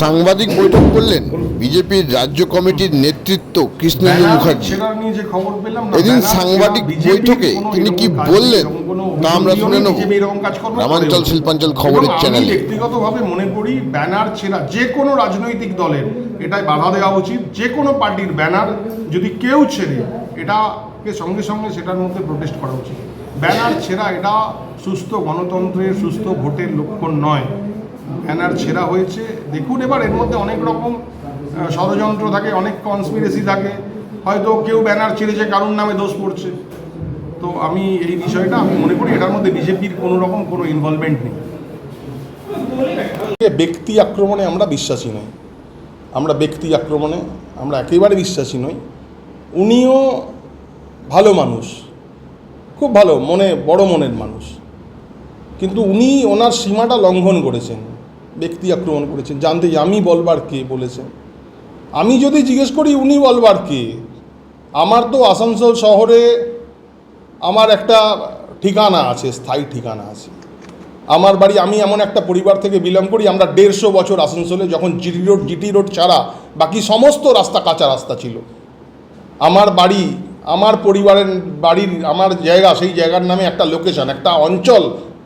সাংবাদিক বৈঠক করলেন বিজেপির রাজ্য কমিটির নেতৃত্ব কৃষ্ণেন্দু মুখার্জি। এদিন সাংবাদিক বৈঠকে তিনি কি বললেন তা আমরা শুনে নেব। গ্রামাঞ্চল শিল্পাঞ্চল খবরের চ্যানেলে ব্যক্তিগতভাবে মনে করি ব্যানার ছেঁড়া যে কোনো রাজনৈতিক দলের এটাই বাধা দেওয়া উচিত। যে কোনো পার্টির ব্যানার যদি কেউ ছেড়ে এটাকে সঙ্গে সঙ্গে সেটার মধ্যে প্রোটেস্ট করা উচিত। ব্যানার ছেঁড়া এটা সুস্থ গণতন্ত্রের সুস্থ ভোটের লক্ষণ নয়। ব্যানার ছেঁড়া হয়েছে। দেখুন এবার এর মধ্যে অনেক রকম ষড়যন্ত্র থাকে, অনেক কনস্পিরেসি থাকে। হয়তো কেউ ব্যানার ছেড়েছে, কারুর নামে দোষ পড়ছে। তো আমি এই বিষয়টা আমি মনে করি এটার মধ্যে বিজেপির কোনো রকম কোনো ইনভলভমেন্ট নেই। ব্যক্তি আক্রমণে আমরা বিশ্বাসী নই। আমরা ব্যক্তি আক্রমণে আমরা একেবারে বিশ্বাসী নই। উনিও ভালো মানুষ, খুব ভালো, মনে, বড় মনের মানুষ। কিন্তু উনি ওনার সীমাটা লঙ্ঘন করেছেন। ব্যক্তি আক্রমণ করেছেন, জানতে আমি বলবার কে বলেছেন। আমি যদি জিজ্ঞেস করি উনি বলবার কে, আমার তো আসানসোল শহরে আমার একটা ঠিকানা আছে, স্থায়ী ঠিকানা আছে। আমার বাড়ি, আমি এমন একটা পরিবার থেকে বিলং করি, আমরা দেড়শো বছর আসানসোলে যখন জিটি রোড জিটি রোড ছাড়া বাকি সমস্ত রাস্তা কাঁচা রাস্তা ছিল। আমার বাড়ি, আমার পরিবারের বাড়ির, আমার জায়গা, সেই জায়গার নামে একটা লোকেশন একটা অঞ্চল,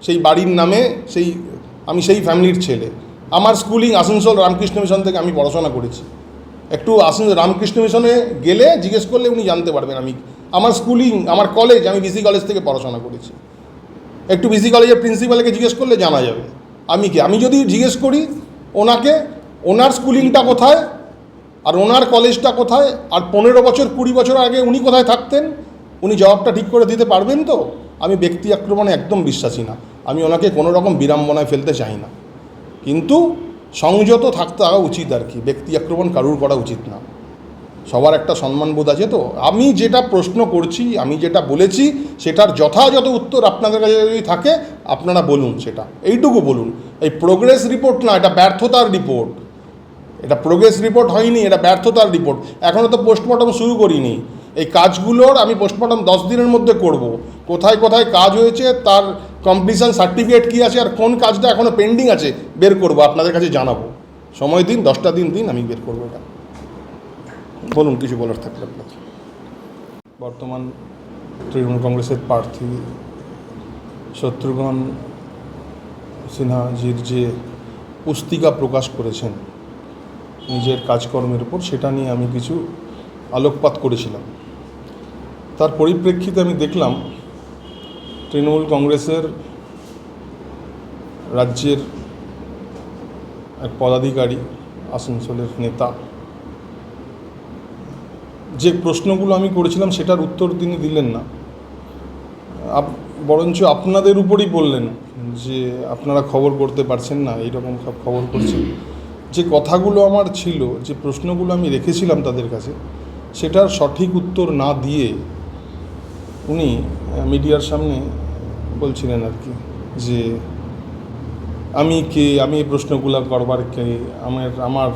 সেই বাড়ির নামে সেই আমি সেই ফ্যামিলির ছেলে। আমার স্কুলিং আসানসোল রামকৃষ্ণ মিশন থেকে আমি পড়াশোনা করেছি। একটু আসান রামকৃষ্ণ মিশনে গেলে জিজ্ঞেস করলে উনি জানতে পারবেন আমি। আমার স্কুলিং, আমার কলেজ, আমি বিসি কলেজ থেকে পড়াশোনা করেছি। একটু বিসি কলেজের প্রিন্সিপালকে জিজ্ঞেস করলে জানা যাবে। আমি কি? আমি যদি জিজ্ঞেস করি, ওনাকে, ওনার স্কুলিংটা কোথায়? আর ওনার কলেজটা কোথায়? আর পনেরো বছর, কুড়ি বছর আগে উনি কোথায় থাকতেন? উনি জবাবটা ঠিক করে দিতে পারবেন তো? আমি ব্যক্তি আক্রমণে একদম বিশ্বাসী না। আমি ওনাকে কোনো রকম বিড়ম্বনায় ফেলতে চাই না। কিন্তু সংযত থাকতে হওয়া উচিত আর কি, ব্যক্তি আক্রমণ কারুর করা উচিত না। সবার একটা সম্মানবোধ আছে তো। আমি যেটা প্রশ্ন করছি, আমি যেটা বলেছি, সেটার যথাযথ উত্তর আপনাদের কাছে যদি থাকে, আপনারা বলুন সেটা। এইটুকু বলুন। এই প্রোগ্রেস রিপোর্ট না, এটা ব্যর্থতার রিপোর্ট এটা প্রোগ্রেস রিপোর্ট হয়নি, এটা ব্যর্থতার রিপোর্ট এখনও তো পোস্টমর্টম শুরু করিনি। এই কাজগুলোর আমি পোস্টমর্টম দশ দিনের মধ্যে করব। কোথায় কোথায় কাজ হয়েছে, তার কমপ্লিশন সার্টিফিকেট কী আছে আর কোন কাজটা এখনও পেন্ডিং আছে, বের করব, আপনাদের কাছে জানাব। সময় দিন, দশটা দিন দিন, আমি বের করব এটা। বলুন, কিছু বলার থাকলে আপনার বর্তমান তৃণমূল কংগ্রেসের প্রার্থী শত্রুঘ্ন সিনহাজির যে পুস্তিকা প্রকাশ করেছেন নিজের কাজকর্মের উপর, সেটা নিয়ে আমি কিছু আলোকপাত করেছিলাম। তার পরিপ্রেক্ষিতে আমি দেখলাম তৃণমূল কংগ্রেসের রাজ্যের এক পদাধিকারী, আসানসোলের নেতা। যে প্রশ্নগুলো আমি করেছিলাম সেটার উত্তর তিনি দিলেন না। বরঞ্চ আপনাদের উপরই বললেন যে আপনারা খবর করতে পারছেন না, এইরকম সব খবর করছেন। যে কথাগুলো আমার ছিল, যে প্রশ্নগুলো আমি রেখেছিলাম তাদের কাছে, সেটার সঠিক উত্তর না দিয়ে উনি মিডিয়ার সামনে বলছিলেন আর কি, যে আমি কে, আমি এই প্রশ্নগুলো করবার কে আমার আমার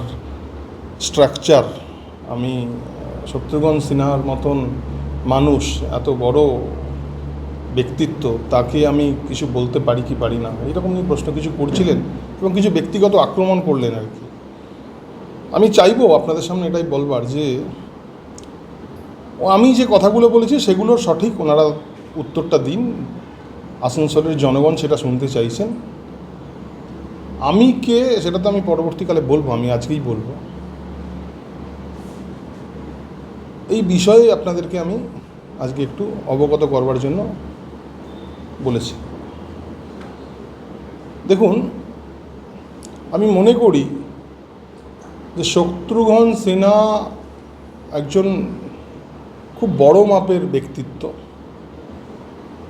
স্ট্রাকচার আমি শত্রুঘ্ন সিনহার মতন মানুষ, এত বড় ব্যক্তিত্ব, তাকে আমি কিছু বলতে পারি কি পারি না? এরকম নিয়ে প্রশ্ন কিছু করছিলেন এবং কিছু ব্যক্তিগত আক্রমণ করলেন আর কি। আমি চাইব আপনাদের সামনে এটাই বলবার যে আমি যে কথাগুলো বলেছি সেগুলোর সঠিক ওনারা উত্তরটা দিন। আসানসোলের জনগণ সেটা শুনতে চাইছেন। আমি কে সেটা তো আমি পরবর্তীকালে বলব, আমি আজকেই বলব। এই বিষয়ে আপনাদেরকে আমি আজকে একটু অবগত করবার জন্য বলেছি। দেখুন, আমি মনে করি যে শত্রুঘ্ন সিনহা একজন খুব বড় মাপের ব্যক্তিত্ব,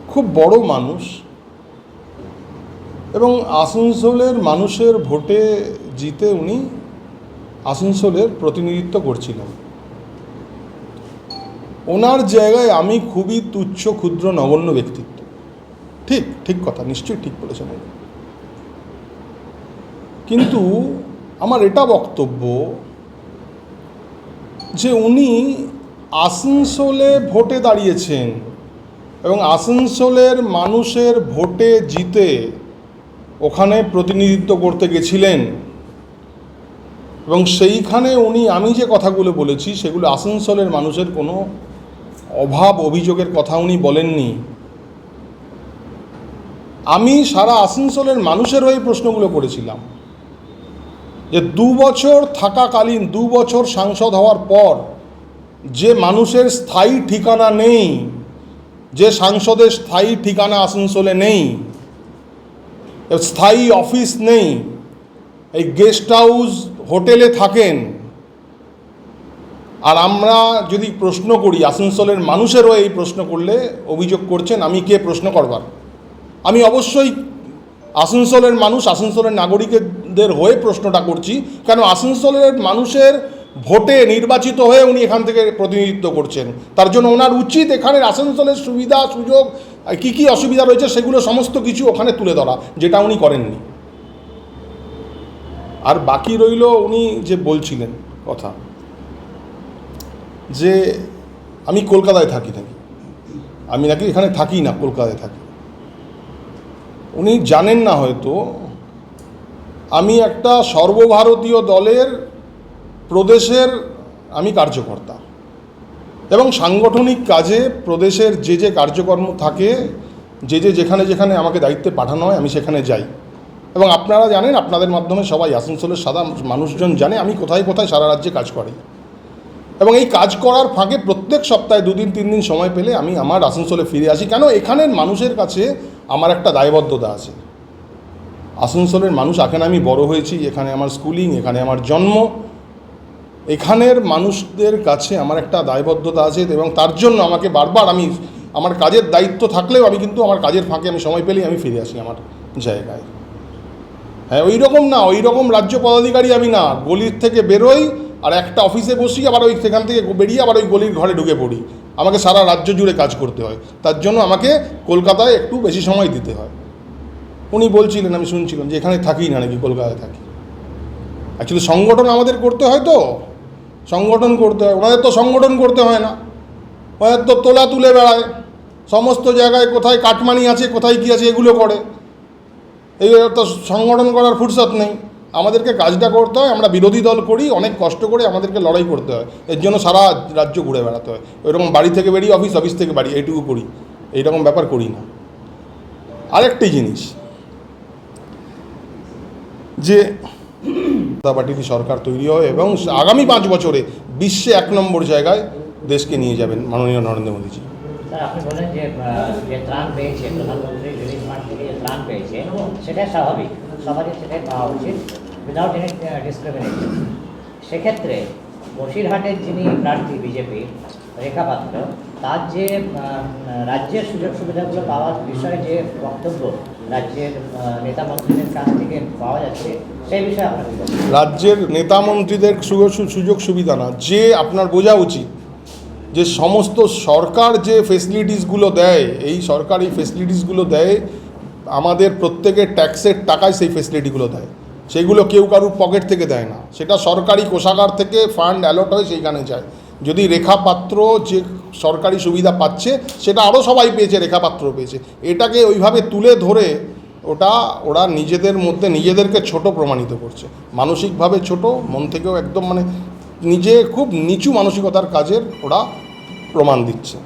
খুব বড় মানুষ এবং আসানসোলের মানুষের ভোটে জিতে উনি আসানসোলের প্রতিনিধিত্ব করছিলেন ওনার জায়গায় আমি খুবই তুচ্ছ, ক্ষুদ্র, নগণ্য ব্যক্তিত্ব ঠিক ঠিক কথা, নিশ্চয়ই ঠিক বলেছেন। কিন্তু আমার এটা বক্তব্য যে উনি আসানসোলে ভোটে দাঁড়িয়েছেন এবং আসানসোলের মানুষের ভোটে জিতে ওখানে প্রতিনিধিত্ব করতে গেছিলেন। এবং সেইখানে উনি, আমি যে কথাগুলো বলেছি, সেগুলো আসানসোলের মানুষের কোনো অভাব অভিযোগের কথা উনি বলেননি। আমি সারা আসানসোলের মানুষের হয়ে প্রশ্নগুলো করেছিলাম যে দু বছর থাকাকালীন, দু বছর সাংসদ হওয়ার পর যে মানুষের স্থায়ী ঠিকানা নেই, যে সাংসদের স্থায়ী ঠিকানা আসানসোলে নেই, স্থায়ী অফিস নেই, এই গেস্ট হাউস হোটেলে থাকেন। আর আমরা যদি প্রশ্ন করি, আসানসোলের মানুষেরও এই প্রশ্ন করলে অভিযোগ করছেন, আমি কে প্রশ্ন করবার? আমি অবশ্যই আসানসোলের মানুষ, আসানসোলের নাগরিকদের হয়ে প্রশ্নটা করছি, কেন আসানসোলের মানুষের ভোটে নির্বাচিত হয়ে উনি এখান থেকে প্রতিনিধিত্ব করছেন। তার জন্য ওনার উচিত এখানের আসানসোলের সুবিধা, সুযোগ কী কী অসুবিধা রয়েছে সেগুলো সমস্ত কিছু ওখানে তুলে ধরা, যেটা উনি করেননি। আর বাকি রইল উনি যে বলছিলেন কথা, যে আমি কলকাতায় থাকি নাকি? আমি নাকি এখানে থাকি না, কলকাতায় থাকি। উনি জানেন না হয়তো, আমি একটা সর্বভারতীয় দলের প্রদেশের আমি কার্যকর্তা এবং সাংগঠনিক কাজে প্রদেশের যে যে কার্যকর্ম থাকে, যে যে যেখানে যেখানে আমাকে দায়িত্বে পাঠানো হয় আমি সেখানে যাই। এবং আপনারা জানেন, আপনাদের মাধ্যমে সবাই আসানসোলের সাদা মানুষজন জানে আমি কোথায় কোথায় সারা রাজ্যে কাজ করি। এবং এই কাজ করার ফাঁকে প্রত্যেক সপ্তাহে দুদিন, তিন দিন সময় পেলে আমি আমার আসানসোলে ফিরে আসি। কেন? এখানের মানুষের কাছে আমার একটা দায়বদ্ধতা আছে। আসানসোলের মানুষ এখানে আমি বড় হয়েছি, এখানে আমার স্কুলিং, এখানে আমার জন্ম এখানের মানুষদের কাছে আমার একটা দায়বদ্ধতা আছে এবং তার জন্য আমাকে বারবার আমি, আমার কাজের দায়িত্ব থাকলেও আমি কিন্তু আমার কাজের ফাঁকে আমি সময় পেলেই আমি ফিরে আসি আমার জায়গায়। হ্যাঁ ওই রকম না ওই রকম রাজ্য পদাধিকারী আমি না। গলির থেকে বেরোই আর একটা অফিসে বসি, আবার ওই সেখান থেকে বেরিয়ে আবার ওই গলির ঘরে ঢুকে পড়ি। আমাকে সারা রাজ্য জুড়ে কাজ করতে হয়। তার জন্য আমাকে কলকাতায় একটু বেশি সময় দিতে হয়। উনি বলছিলেন, আমি শুনছিলাম যে এখানে থাকি না নাকি, কলকাতায় থাকি। অ্যাকচুয়ালি সংগঠন আমাদের করতে হয় তো। সংগঠন করতে হয়। ওনাদের তো সংগঠন করতে হয় না। ওনাদের তো তোলা তুলে বেড়ায়। সমস্ত জায়গায় কোথায় কাটমানি আছে, কোথায় কী আছে, এগুলো করে। এই তো সংগঠন করার ফুরসত নেই। আমাদেরকে কাজটা করতে হয়, আমরা বিরোধী দল করি, অনেক কষ্ট করে আমাদেরকে লড়াই করতে হয়। এর জন্য সারা রাজ্য ঘুরে বেড়াতে হয়। ওইরকম বাড়ি থেকে বেরিয়ে অফিস অফিস থেকে বাড়ি, এইটুকু করি। এইরকম ব্যাপার করি না। আরেকটি জিনিস, যে পার্টির সরকার তৈরি হয় এবং আগামী পাঁচ বছরে বিশ্বে এক নম্বর জায়গায় দেশকে নিয়ে যাবেন মাননীয় নরেন্দ্র মোদীজি। আপনি বলেন যে প্রধানমন্ত্রী থেকে স্বাভাবিক। সেটাই পাওয়া উচিত এনি সেক্ষেত্রে বসিরহাটের যিনি প্রার্থী বিজেপির রেখা পাত্র, তার যে রাজ্যের সুযোগ সুবিধাগুলো পাওয়ার বিষয়ে যে বক্তব্য রাজ্যের নেতা মন্ত্রীদের কাছ থেকে পাওয়া যাচ্ছে রাজ্যের নেতা মন্ত্রীদের সুযোগ সুবিধা না। যে আপনার বোঝা উচিত যে সমস্ত সরকার যে ফেসিলিটিসগুলো দেয়, এই সরকার ফেসিলিটিসগুলো দেয়, আমাদের প্রত্যেকের ট্যাক্সের টাকায় সেই ফেসিলিটিগুলো দেয়। সেগুলো কেউ কারুর পকেট থেকে দেয় না। সেটা সরকারি কোষাগার থেকে ফান্ড অ্যালট হয় সেইখানে যায়। যদি রেখাপাত্র যে সরকারি সুবিধা পাচ্ছে, সেটা আরও সবাই পেয়েছে রেখাপাত্র পেয়েছে। এটাকে ওইভাবে তুলে ধরে ওটা ওরা নিজেদের মধ্যে নিজেদেরকে ছোট প্রমাণিত করছে। মানসিকভাবে ছোট, মন থেকেও একদম মানে নিজে খুব নিচু মানসিকতার কাজের ওরা প্রমাণ দিচ্ছে।